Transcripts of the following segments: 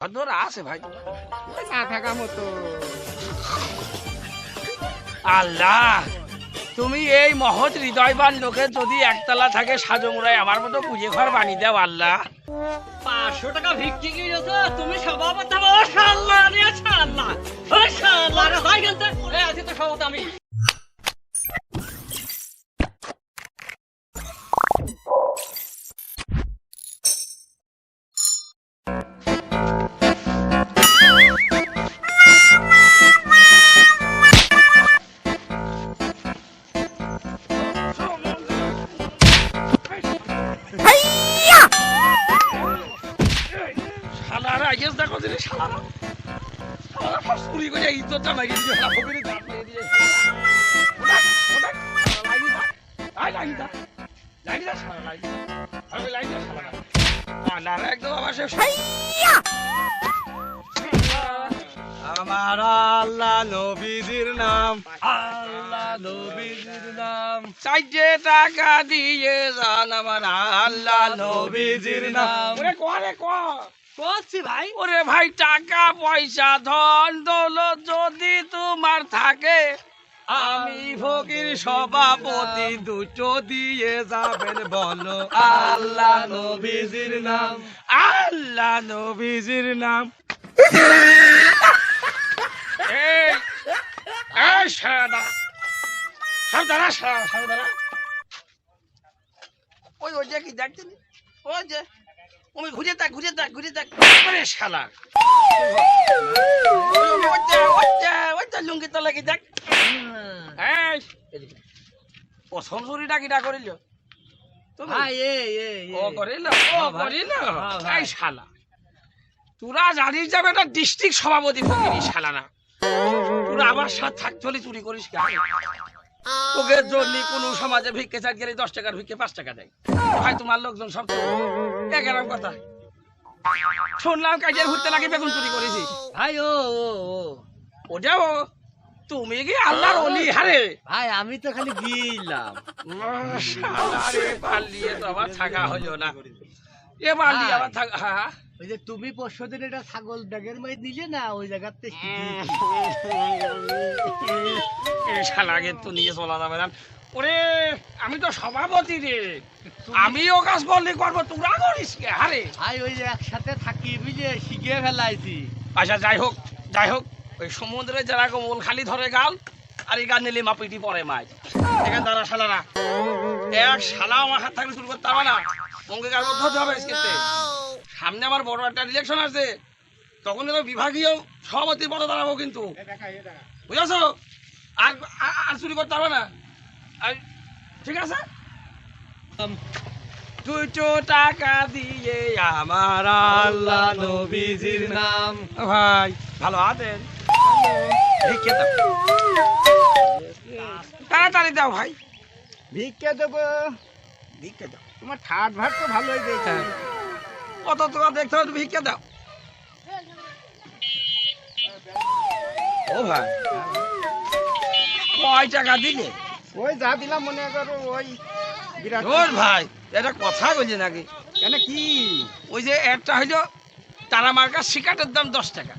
আছে ভাই। না থাকা মতো। আল্লাহ তুমি এই মহৎ হৃদয়বান লোকের যদি একতলা থাকে সাজমুড়ায় আমার মতো পুজো ঘর বানিয়ে দাও আল্লাহ। পাঁচশো টাকা ভিক্ষি গিয়েছো তুমি সভাপতি গেলতে এ আজকে তো সভাপতি আমি। আই লাইনি দা। লাইনি দা শালা লাইনি আমি লাইনি দা শালারা শালারা একদম আমার সে আমার আল্লাহ নবীজির নাম আল্লাহ নবীজির নাম। চাইতে টাকা দিয়ে যান আমার আল্লাহ নবীজির নাম। ওরে কোয়ারে কোয়া বলছি ভাই। ওরে ভাই টাকা পয়সা ধন দৌলত যদি তোমার থাকে আমি ফকির সভাপতি দুটো দিয়ে যাবেন বলো। আল্লাহ নবীজির নাম। আল্লাহ নবীজির নাম। ওই ওই যে কি দেখছেন? ওই যে ওই ঘুরে দেখ ঘুরে দেখ ঘুরে দেখ শালা। ওইটা ওইটা ওইটা লুঙ্গি তো লাগি দেখ কিটা করিল? হ্যাঁ হ্যাঁ ভাই। এই শালা। তোরা জানিস যাবে একটা ডিস্ট্রিক্ট সভাপতি শালা না। তোরা আমার সাথে থাকতে হলে চুরি করিস তোকে জন্য কোন সমাজে ভিক্ষে চাট গেলে দশ টাকার ভিক্ষে পাঁচ টাকা দেয়। ভাই তোমার লোকজন সব একেরম কথা শুনলাম কাজের ঘুরতে নাকি বেগুন চুরি করেছিস। ভাই ও ও ও। ওটাও। তুমি কি আল্লাহর অলি? হারে। ভাই আমি তো খালি গিলাম আরে পালিয়ে তো আমার থাকা হলো না। এ পালিয়ে আমার থাকা হ্যাঁ ওই যে তুমি পরশু দিন এটা ছাগল ব্যাগের মাই দিলে না ওই জায়গাতে শালাকে তো নিয়ে চলা যাবে না। ওরে আমি তো সভাপতি রে। আমি ও কাজ করলে করব তোরা করিস কে? হারে। ভাই ওই যে একসাথে থাকি বুঝে শিখে ফেলাইছি। আচ্ছা যাই হোক যাই হোক। ওই সমুদ্রে যারা কোমল খালি ধরে গাল, আর এই গান নিলে মাপিটি পরে মাছ এখানে দাঁড়া শালারা। এক শালা আমার হাত থাকলে শুরু করতে পারবে না। অঙ্কে গাল হতে হবে সামনে আমার বড় একটা ইলেকশন আছে। তখন তো বিভাগীয় সভাপতির পদে দাঁড়াবো কিন্তু। বুঝেছ? আর, আর- চুরি করতে পারবে না। ঠিক আছে? দুটো টাকা দিয়ে আমার আল্লাহ নবীজির নাম। ভাই, ভালো আছেন? তাড়াতাড়ি দাও ভাই। ভিক্ষা দেবো। ভিক্ষে দাও। তোমার ঠাট ভাট তো ভালোই দেখছি হ্যাঁ। কত টাকা দেখতে হবে ভিক্ষে দাও। ও ভাই। কয় টাকা দিলে? ওই যা দিলাম মনে করো ওই বিরাট ভাই এটা কথা বলছে নাকি? কেন কি? ওই যে একটা হইল তারা মার্কার শিকারের দাম দশ টাকা।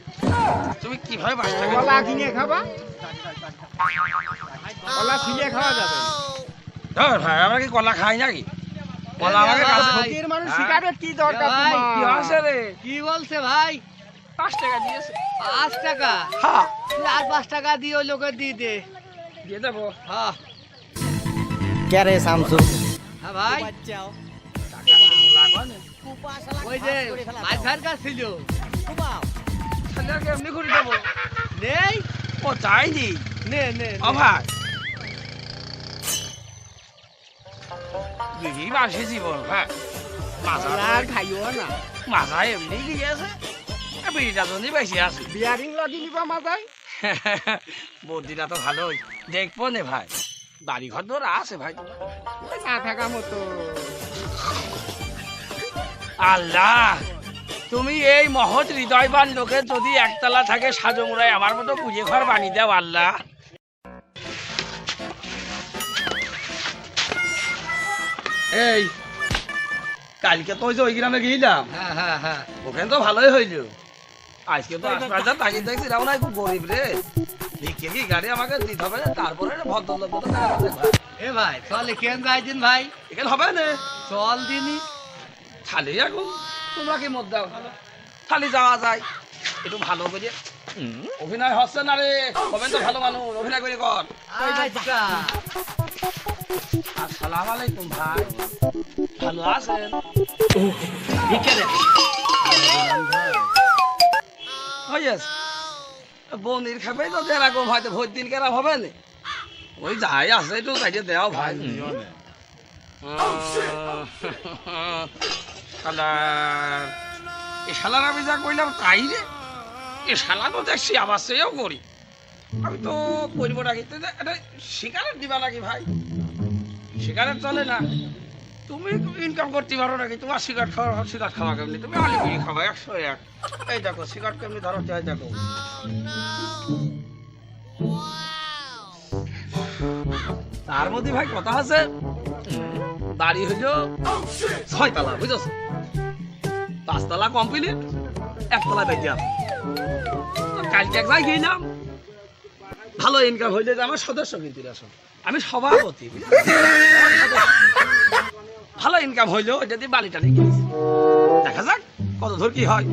তুমি কীভাবে পাঁচ টাকা কলা কিনে খাবা? কলা ছিঁড়ে খাওয়া যাবে। ধর ভাই আমরা কি কলা খাই নাকি? কলা আমাকে। কাছে ফকির মানুষ হ্যাঁ। সিগারেট কি দরকার ভাই, তোমার? কি আছে রে? কি বলছে ভাই? পাঁচ টাকা দিয়েছে। পাঁচ টাকা? হ্যাঁ আর পাঁচ টাকা দিয়ে ওই লোকের দিয়ে দে। দিয়ে দেবো। হ্যাঁ কে রে শামসু হ্যাঁ ভাই। ওই যে মাছ ধর কাজ ছিল। ছেলেকে এমনি করে দেবো। নেই? ও চাইনি নে নে ও ভাই বিড়ি বাসি জীবন হ্যাঁ। মাথা খাইও না। মাথা এমনি গিয়েছে বিড়িটা তো বেশি আছে। বিয়ারিং লাগি নিবা মাথায়? বুদ্ধিটা তো ভালোই। দেখব নে ভাই। বাড়ি ঘর ধর আছে ভাই। না থাকা মতো। আল্লাহ তুমি এই মহৎ হৃদয়বান লোকের যদি একতলা থাকে সাজমুড়ায় আমার মতো পুজো ঘর বানিয়ে দাও আল্লাহ। এই কালকে তো ওই যে ওই গ্রামে গিয়েছিলাম। হ্যাঁ হ্যাঁ হ্যাঁ। ওখানে তো ভালোই হইল। আজকে তো হাসপাতাল তাকিয়ে দেখছি রাও না খুব গরিব রে। কি গাড়ি আমাকে দিতে হবে? তারপরে ভদ্রলোক এ ভাই চল কেন যাইছেন ভাই। এখানে হবে না। চল দিনি খালি এখন তোমরা কি মত দাও? খালি যাওয়া যায়। একটু ভালো করে। অভিনয় হচ্ছে না রে? কবেন তো ভালো মানুষ অভিনয় করে কর। আচ্ছা। আসসালাম আলাইকুম ভাই। ভালো আছেন? বনির খাবে তো এরকম হয়তো ভোট দিন কেরাম হবে না? ওই যাই আছে একটু কাটিয়ে দেওয়া ভাই। শালার এ শালার আমি যা কইলাম তাই রে। এ দেখছি আবার সেও করি। আমি তো তুই যে এটা দিবা নাকি ভাই? সিগারেট চলে না। তুমি ইনকাম করতে পারো নাকি? তোমার সিগারেট খাওয়া সিগারেট খাওয়া কেমনি? তুমি আলি বিড়ি খাবা, একশো এক। এই দেখো কেমনি ধরো চাই দেখো। তার মধ্যে ভাই কথা আছে। বাড়ি হইল ছয়তলা, বুঝেছ? পাঁচতলা কমপ্লিট একতলা বেজিয়া কালকে এক জায়গায় গেলাম ভালো ইনকাম হইলে যে আমার সদস্য কিন্তু আসুন আমি সভাপতি? ভালো ইনকাম হইলেও যদি দিয়ে বালি টালি কিনেছি দেখা যাক কত ধর কি হয়।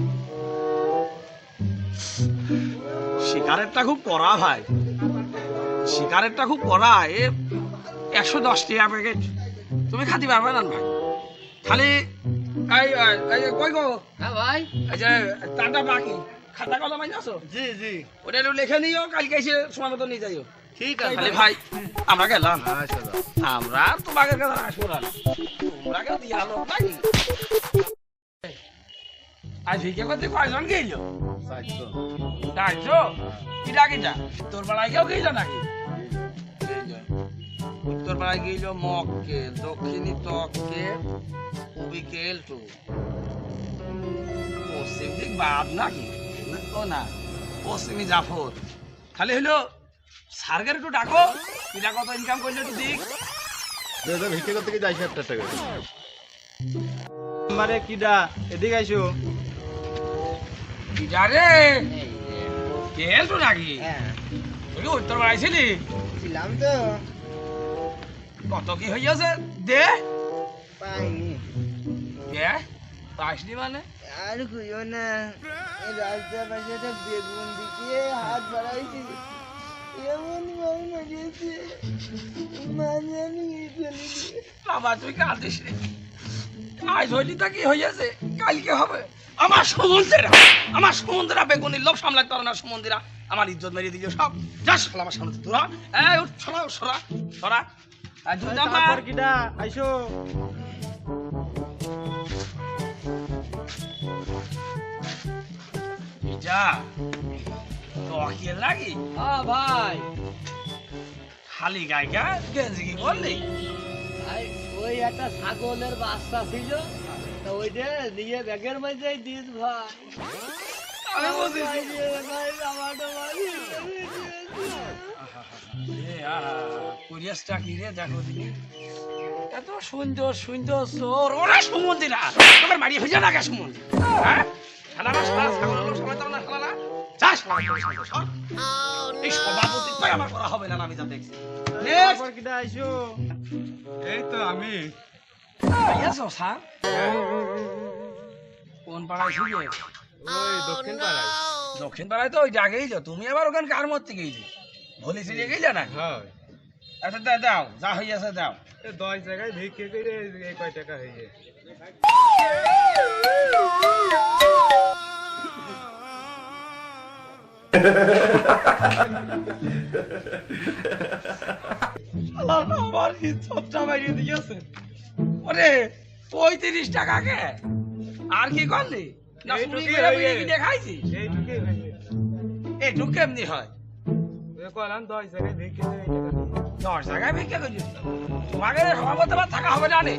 সিগারেটটা খুব কড়া ভাই। সিগারেটটা খুব কড়া, এ একশো দশ টাকা প্যাকেট তুমি খাতে পারবে না ভাই। খালি কই গো? হ্যাঁ ভাই। এই টাটা বাকি খাতা কলম আইন জি জি। ওটা একটু লিখে নিও কালকে এসে সময় মতো নিয়ে যাইও। ঠিক খালি ভাই আমরা গেলাম। আমরা তোমাকে কাছে আসব না। তোমরা কেউ দিয়া লোক নাকি? আজ ভিকে করতে কয়জন গেল চারশো কিটা কিটা তোর বেলায় কেউ গেল নাকি? উত্তর পাড়ায় গেল মককে দক্ষিণী তককে উবিকেল টু পশ্চিম দিক বাদ নাকি? ও না। পশ্চিমী জাফর। খালি হইল সার্গের একটু ডাকো কি ডাকো তো ইনকাম করলে একটু দিক। ভিক্ষে করতে গিয়ে যাইছে একটা টাকা। আমারে কিডা এদিকে আইসো। কিটা রে? কেল তো নাকি? হ্যাঁ। তুই উত্তর পাড়ায় ছিলি? ছিলাম তো। কত কি হইয়াছে দে। পাইনি। কে পাইসনি মানে? আর কইও না। এই রাস্তার পাশে একটা বেগুন দিকে হাত বাড়াইছি এমন মেরেছে মানে আমি বাবা তুই কাঁদিস রে আজ হইলি তা কি হইয়াছে কালকে হবে। আমার সমুদ্রেরা আমার সমুদ্রেরা বেগুনির লোভ সামলাতে পারে না সমুদ্রেরা। আমার ইজ্জত মেরিয়ে দিল সব। যাস শালা আমার সামনে তোরা এই উঠ সরা সরা সরা জুতা মার কিডা আইসো। যা তোকে লাগি হ্যাঁ ভাই। খালি গায়িকা গেঞ্জি কি বললি ওই একটা ছাগলের বাচ্চা ছিল তো ওইটা নিয়ে ব্যাগের মধ্যে দিস ভাই। আমি বুঝেছি ভাই। কুরিয়াসটা কি দেখো দিদি এত সুন্দর সুন্দর সোর ওরা সমুদ্রা তোমার বাড়ি হয়ে না কে হ্যাঁ? শালারা শালা তো শালারা যা শালা তোর সাথে সর। এই সভাপতি তো আমার করা হবে না আমি যা দেখছি। নেক্সট কিডা আইসো এই তো আমি। আইয়াছো স্যার কোন পাড়ায় ছিল? ওই দক্ষিণ পাড়ায়। দক্ষিণ পাড়ায় তো ওই যাও তুমি আবার ওখানে কার মধ্যে গেইলি ভুলি ছিলি গেইলে না হ্যাঁ। আচ্ছা দা- দাও যা হইয়াছে দাও। এ দশ জায়গায় ভিক্ষে করে এই কয় টাকা হয়েছে আমার ইজ্জতটা বাইরে দিয়েছে ওরে পঁয়ত্রিশ টাকা কে? আর কি করলি? না এইটুকুই চুরি করে হয়ে বিড়ি গেছে। কিনে খাইছি এইটুকুই হয়েছে একটু কেমনি হয়? এ কলাম দশ জায়গায় ভিক্ষে করে এই টাকা দিয়েছে। দশ টাকায় ভিক্ষা করছিস তোমাকে সভাপতি আমার থাকা হবে না রে?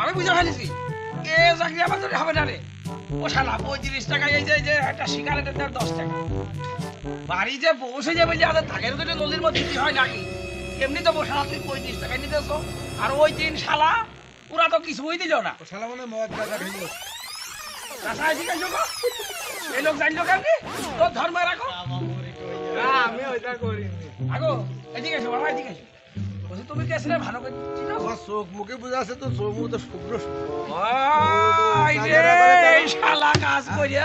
আমি বুঝে ফেলেছি। এ চাকরি আমার ধরে হবে না রে? ও শালা পঁয়ত্রিশ টাকা এই যে যে একটা সিগারেটের দাম দশ টাকা। বাড়ি যে পৌঁছে যাবে যে আমাদের থাকের তো নদীর মধ্যে দিতে হয় নাকি? এমনি তো বসালা তুই পঁয়ত্রিশ টাকা নিতেছো। আর ওই তিন শালা ওরা তো কিছুই দিল না। শালা মনে মদ গাঁজা এই লোক জানলো কেমনি? তোর ধর্ম রাখো না, আমি ওইটা করিনি আগো এদিকে এসো বাবা এদিকে এসো বলছি তুমি কে ছিলে ভালো করে চিনো? আমার চোখ মুখে বোঝা আছে তো চোখ মুখ তো শুভ্র ওই রে, এই শালা কাজ করিয়া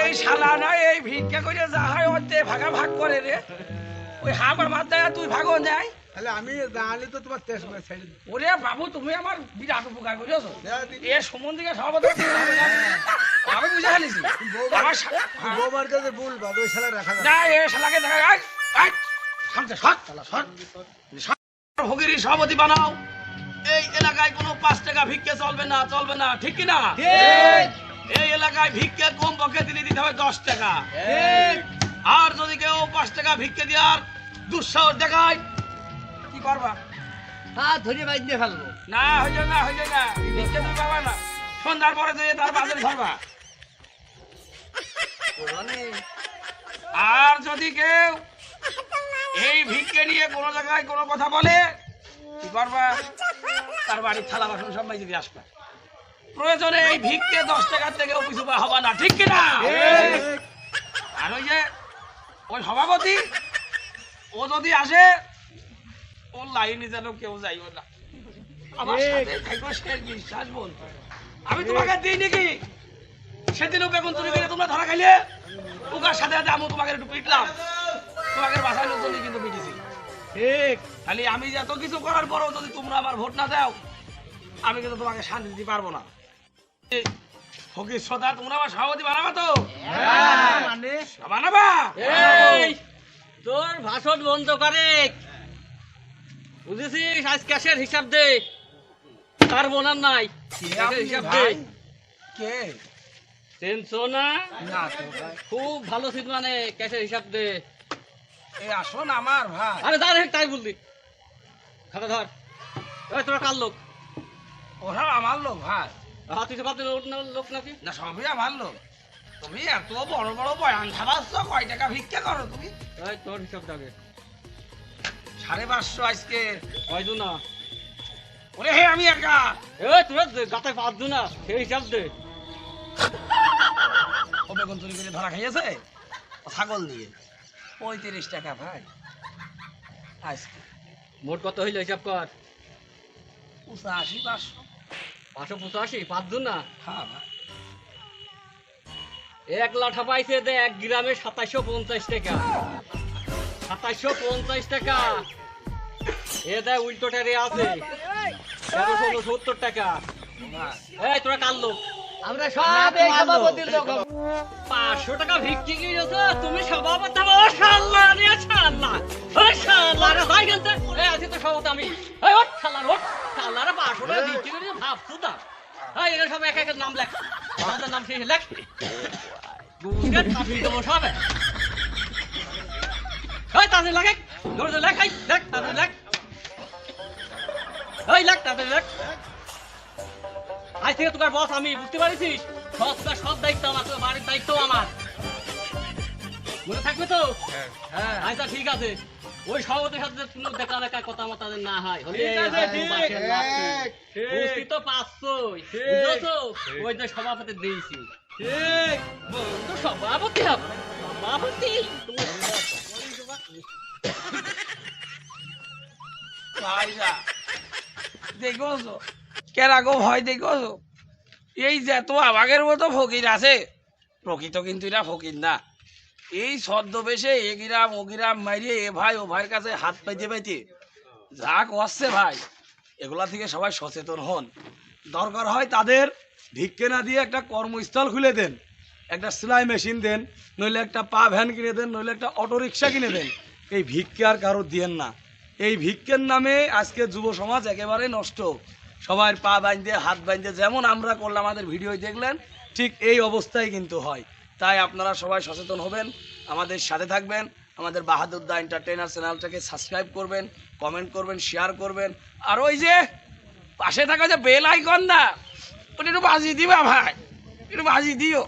এই শালা না এই ভিক্ষা যা হয় ভাগা ভাগ করে রে ওই হামার মাথায় তুই ভাগও নেয় তাহলে আমি জানলে তো তোমার তেজ মেরে ছেড়ে ওরে বাবু তুমি আমার বিরাট উপকার করেছ। এ সম্বন্ধে সভাপতি আমি বুঝে ফেলেছি। বৌমার কাছে বলবা তো ওই শালা রাখা না এ শালাকে দেখা আয় সামনে সর শালা সর। সর। ভগিরি সভাপতি বানাও। এই এলাকায় কোনো পাঁচ টাকা ভিক্ষে চলবে না চলবে না ঠিক কি না? এই এলাকায় ভিক্ষে কম পক্ষে দিলে দিতে হবে দশ টাকা। আর যদি কেউ পাঁচ টাকা ভিক্ষে দেওয়ার দুঃসাহস দেখায় কি করবা? হাত ধরে বাইর দিয়ে ফেলব। না না না। ভিক্ষে তুমি পাবা না। সন্ধ্যার পরে তার বাজারে ধরবা। আর যদি কেউ এই ভিক্ষে নিয়ে কোনো জায়গায় কোনো কথা বলে কি করবা? তার বাড়ির থালা বাসন সব মাইজে দিয়ে আসবা। প্রয়োজনে এই ভিক্ষে দশ টাকার থেকে কিছু হবা না ঠিক কিনা? আর ওই যে ওই সভাপতি ও যদি আসে ওর লাইনে যেন কেউ যাইব না। আমার সাথে থাকব সে বিশ্বাস বলতো আমি তোমাকে দিই নাকি? সেদিনও বেগুন চুরি করে তোমরা ধরা খাইলে? ওকার সাথে সাথে আমি তোমাকে একটু পিটলাম। তোমাকে বাসায় কিন্তু পিটেছি। ঠিক। খালি আমি যে এত কিছু করার পরেও যদি তোমরা আমার ভোট না দাও আমি কিন্তু তোমাকে শান্তি দিতে পারব না। ফকির সদা তোমরা আমার সভাপতি বানাবা তো? মানে বানাবা? তোর ভাষণ বন্ধ করে। বুঝেছিস? আজ ক্যাশের হিসাব দে। তার বোনার নাই। ক্যাশের হিসাব দে। কে? টেনশন না। না খুব ভালো ছিল মানে ক্যাশের হিসাব দে। এই আসুন আমার ভাই। আরে দাঁড় তাই বললি। খাতা ধর। ওই তোরা কার লোক? ওরা আমার লোক ভাই। হাত তুই সব লোক নাকি? না সবই আমার লোক। তুমি এত বড় বড় বয়ান খাবাচ্ছ কয় টাকা ভিক্ষা করো তুমি? তোর হিসাব লাগে সাড়ে পাঁচশো আজকে। কয়জন? না ওরে হে আমি একা। এই তোরা গাতে পাঁচজন না সেই হিসাব দে। ও বেগুন চুরি করে ধরা খাইয়েছে? ছাগল দিয়ে পঁয়ত্রিশ টাকা ভাই। আজকে। মোট কত হইল হিসাব কর? পঁচাশি পাঁচশো। পাঁচশো পঁচাশি পাঁচজন? না হ্যাঁ ভাই। এক লাঠা পাইছে দে এক গ্রামে সাতাইশো পঞ্চাশ টাকা। সাতাইশো পঞ্চাশ টাকা। এ দেয় উল্টো টেরে আছে। তেরোশো সত্তর টাকা। ভাই এই তোরা কার লোক। আমরা সব এই সভাপতির লোক পাঁচশো টাকা ভিক্ষি গিয়েছে তুমি সভাপতি হবে? শাল্লা রে শাল্লা ও শাল্লা রে হয় গেছে এই আছি তো সভাপতি আমি। এই ওঠ শাল্লা ওঠ। শাল্লা রে পাঁচশো টাকা ভিক্ষি গিয়েছে ভাবছ তা। এই এখানে সব এক এক নাম লেখ। আমাদের নাম শেষে। লেখ। গুজরাট দেবো সব এই তাদের লাগে ধরে ধরে লেখ এই লেখ তাদের লেখ এই লেখ আজ থেকে তোমার বস আমি বুঝতে পারিস সব সব দায়িত্ব আমার তোর বাড়ির দায়িত্ব আমার মনে থাকবে তো হ্যাঁ আচ্ছা ঠিক আছে ওই সভাপতির সাথে কোনো দেখা দেখা কথা আমার তাদের না হয়। বুঝতে তো ঠিক। বুঝেছ ওই যে সভাপতি দিয়েছি ঠিক সভাপতি হবে সভাপতি এই যে তো মতো ফকির আছে, প্রকৃত কিন্তু ফকির না। এই ছদ্মবেশে এগিরাম ওগিরাম এ ভাই কাছে হাত পাইতে পাইতে করছে ভাই, এগুলা থেকে সবাই সচেতন হন। দরকার হয় তাদের ভিক্ষে না দিয়ে একটা কর্মস্থল খুলে দেন, একটা সেলাই মেশিন দেন, নইলে একটা পা ভ্যান কিনে দেন, নইলে একটা অটো রিক্সা কিনে দেন। এই ভিক্ষে আর কারও দিয়েন না। এই ভিক্ষের নামে আজকে যুব সমাজ একেবারে নষ্ট। সবার পা বাঁধতে হাত বাঁধতে যেমন আমরা করলাম, আমাদের ভিডিও দেখলেন, ঠিক এই অবস্থায় কিন্তু হয়। তাই আপনারা সবাই সচেতন হবেন, আমাদের সাথে থাকবেন, আমাদের বাহাদুর দা এন্টারটেইনার চ্যানেলটাকে সাবস্ক্রাইব করবেন, কমেন্ট করবেন, শেয়ার করবেন। আর ওই যে পাশে থাকা যে বেল আইকন না ওটা একটু বাজিয়ে দিবা ভাই, একটু বাজিয়ে দিও।